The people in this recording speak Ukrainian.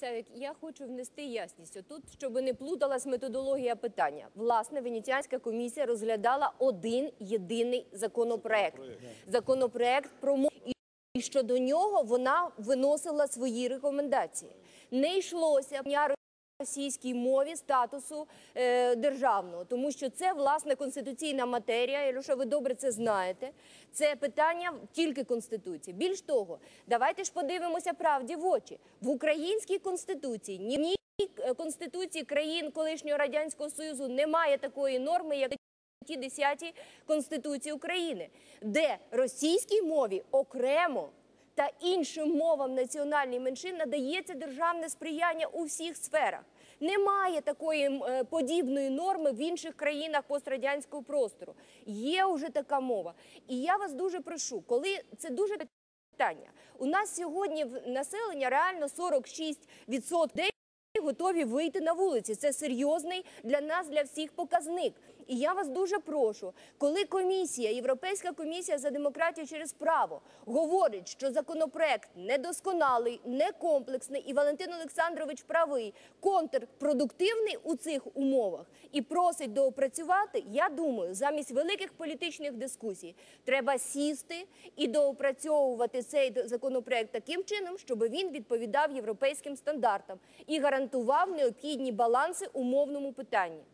Це я хочу внести ясність. Тут, щоб не плуталась методологія питання. Власне, Венеціанська комісія розглядала один єдиний законопроект. Законопроект про. І- щодо нього вона виносила свої рекомендації. Не йшлося російській мові статусу е, державного, тому що це власне конституційна матерія. Ілюша, ви добре це знаєте. Це питання тільки конституції. Більш того, давайте ж подивимося правді в очі в українській конституції. Ні, е, конституції країн колишнього радянського союзу немає такої норми, як статті 10 Конституції України, де російській мові окремо та іншим мовам національних меншин надається державне сприяння у всіх сферах. Немає такої е, подібної норми в інших країнах пострадянського простору. Є вже така мова. І я вас дуже прошу, коли це дуже питання. У нас сьогодні населення реально 46% людей готові вийти на вулиці. Це серйозний для нас, для всіх показник. І я вас дуже прошу, коли комісія, Європейська комісія за демократію через право говорить, що законопроект недосконалий, некомплексний, і Валентин Олександрович правий, контрпродуктивний у цих умовах і просить доопрацювати, я думаю, замість великих політичних дискусій треба сісти і доопрацьовувати цей законопроект таким чином, щоб він відповідав європейським стандартам і гарантував необхідні баланси у мовному питанні.